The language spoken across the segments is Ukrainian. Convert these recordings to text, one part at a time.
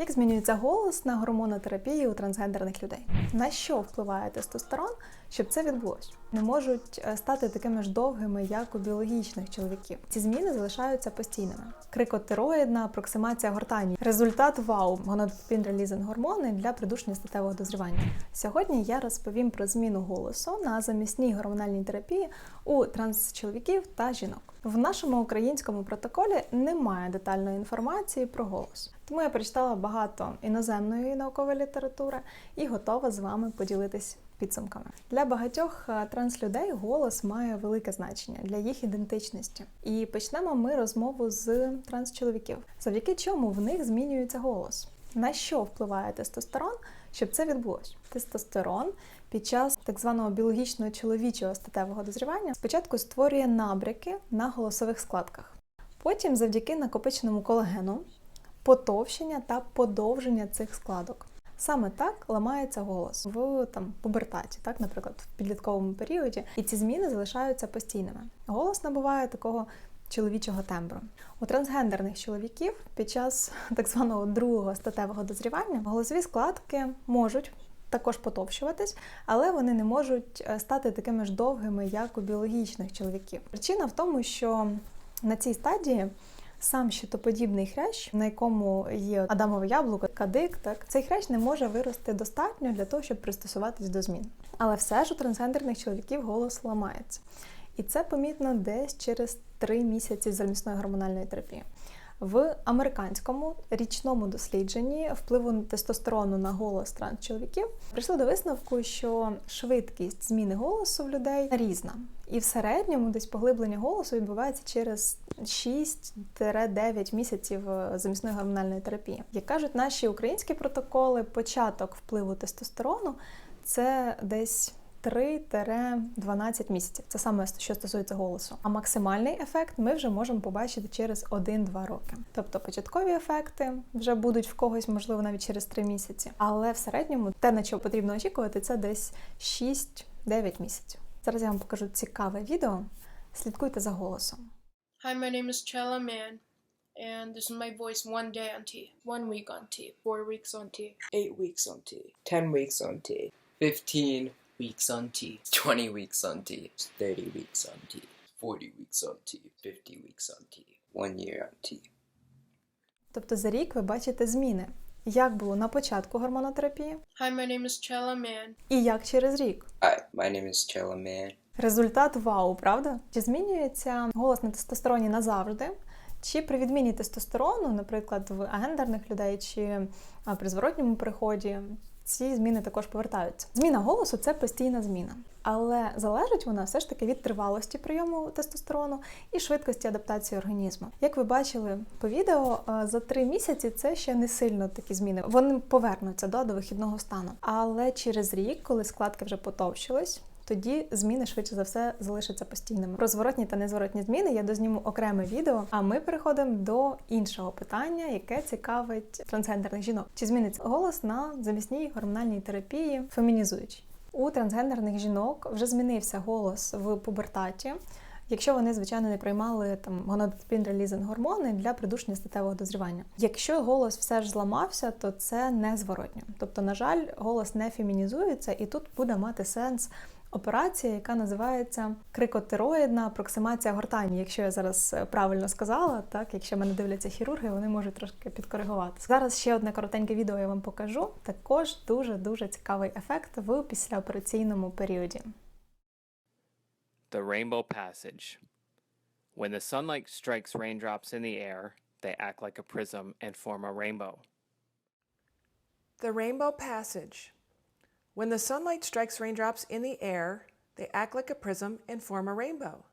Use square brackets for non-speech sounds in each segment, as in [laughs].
Як змінюється голос на гормонотерапії у трансгендерних людей? На що впливає тестостерон, щоб це відбулось? Не можуть е, стати такими ж довгими, як у біологічних чоловіків. Ці зміни залишаються постійними. Крикотероїдна апроксимація гортані. Результат вау, гонадопіндралізин гормони для придушення статевого дозрівання. Сьогодні я розповім про зміну голосу на замісній гормональній терапії у трансчоловіків та жінок. В нашому українському протоколі немає детальної інформації про голос. Тому я прочитала багато іноземної наукової літератури і готова з вами поділитись підсумками. Для багатьох е, транслюдей голос має велике значення для їх ідентичності. І почнемо ми розмову з трансчоловіків, завдяки чому в них змінюється голос. На що впливає тестостерон, щоб це відбулось? Тестостерон під час так званого біологічного чоловічого статевого дозрівання спочатку створює набряки на голосових складках. Потім, завдяки накопиченому колагену, потовщення та подовження цих складок. Саме так ламається голос в там пубертаті, так, наприклад, в підлітковому періоді, і ці зміни залишаються постійними. Голос набуває такого чоловічого тембру. У трансгендерних чоловіків під час [laughs] так званого другого статевого дозрівання голосові складки можуть також потовщуватись, але вони не можуть е, стати такими ж довгими, як у біологічних чоловіків. Причина в тому, що на цій стадії сам щитоподібний хрящ, на якому є адамове яблуко, кадик, так цей хрящ не може вирости достатньо для того, щоб пристосуватись до змін. Але все ж у трансгендерних чоловіків голос ламається. І це помітно десь через три місяці замісної гормональної терапії. В американському річному дослідженні впливу тестостерону на голос трансчоловіків прийшли до висновку, що швидкість зміни голосу в людей різна. І в середньому десь поглиблення голосу відбувається через 6-9 місяців замісної гормональної терапії. Як кажуть наші українські протоколи, початок впливу тестостерону це десь 3-12 місяців. Це саме що стосується голосу. А максимальний ефект ми вже можемо побачити через 1-2 роки. Тобто початкові ефекти вже будуть в когось, можливо, навіть через 3 місяці. Але в середньому те, на що потрібно очікувати, це десь 6-9 місяців. Зараз я вам покажу цікаве відео. Слідкуйте за голосом. Hi, my name is Chella Man, and this is my voice one day on T, one week on T, four weeks on T. eight weeks on T, ten weeks on T, 15 weeks on T, 20 weeks on T, thirty weeks on T, 40 weeks on T, 50 weeks on T. one year on T. Тобто за рік ви бачите зміни. Як було на початку гормонотерапії Hi, my name is Chella Man. і як через рік. Hi, my name is Chella Man. Результат вау, правда? Чи змінюється голос на тестостероні назавжди? Чи при відміні тестостерону, наприклад, в агендерних людей, чи при зворотньому переході, ці зміни також повертаються. Зміна голосу це постійна зміна, але залежить вона все ж таки від тривалості прийому тестостерону і швидкості адаптації організму. Як ви бачили по відео, за три місяці це ще не сильно такі зміни. Вони повернуться до, до вихідного стану. Але через рік, коли складки вже потовщились, тоді зміни швидше за все залишаться постійними. Про зворотні та незворотні зміни я дозніму окреме відео. А ми переходимо до іншого питання, яке цікавить трансгендерних жінок. Чи зміниться голос на замісній гормональній терапії фемінізуючій? У трансгендерних жінок вже змінився голос в пубертаті. Якщо вони, звичайно, не приймали там гонадопіндралізин гормони для придушення статевого дозрівання. Якщо голос все ж зламався, то це незворотньо. Тобто, на жаль, голос не фемінізується, і тут буде мати сенс операція, яка називається крикотероїдна апроксимація гортані. Якщо я зараз е, правильно сказала, так якщо мене дивляться хірурги, вони можуть трошки підкоригувати. Зараз ще одне коротеньке відео я вам покажу. Також дуже дуже цікавий ефект в післяопераційному періоді. The Rainbow Passage. When the sunlight strikes raindrops in the air, they act like a prism and form a rainbow. The Rainbow Passage. When the sunlight strikes raindrops in the air, they act like a prism and form a rainbow.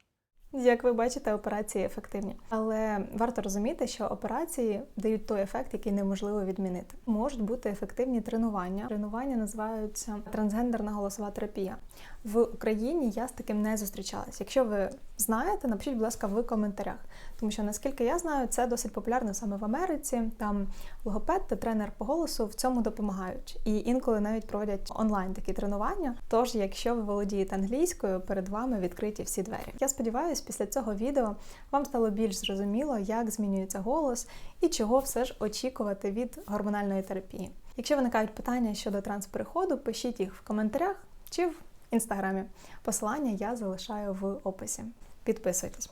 Як ви бачите, операції ефективні, але варто розуміти, що операції дають той ефект, який неможливо відмінити. Можуть бути ефективні тренування. Тренування називаються трансгендерна голосова терапія. В Україні я з таким не зустрічалась. Якщо ви знаєте, напишіть, будь ласка, в коментарях, тому що наскільки я знаю, це досить популярно саме в Америці. Там логопед та тренер по голосу в цьому допомагають, і інколи навіть проводять онлайн такі тренування. Тож, якщо ви володієте англійською, перед вами відкриті всі двері. Я сподіваюся, сподіваюсь, після цього відео вам стало більш зрозуміло, як змінюється голос і чого все ж очікувати від гормональної терапії. Якщо виникають питання щодо транспереходу, пишіть їх в коментарях чи в інстаграмі. Посилання я залишаю в описі. Підписуйтесь.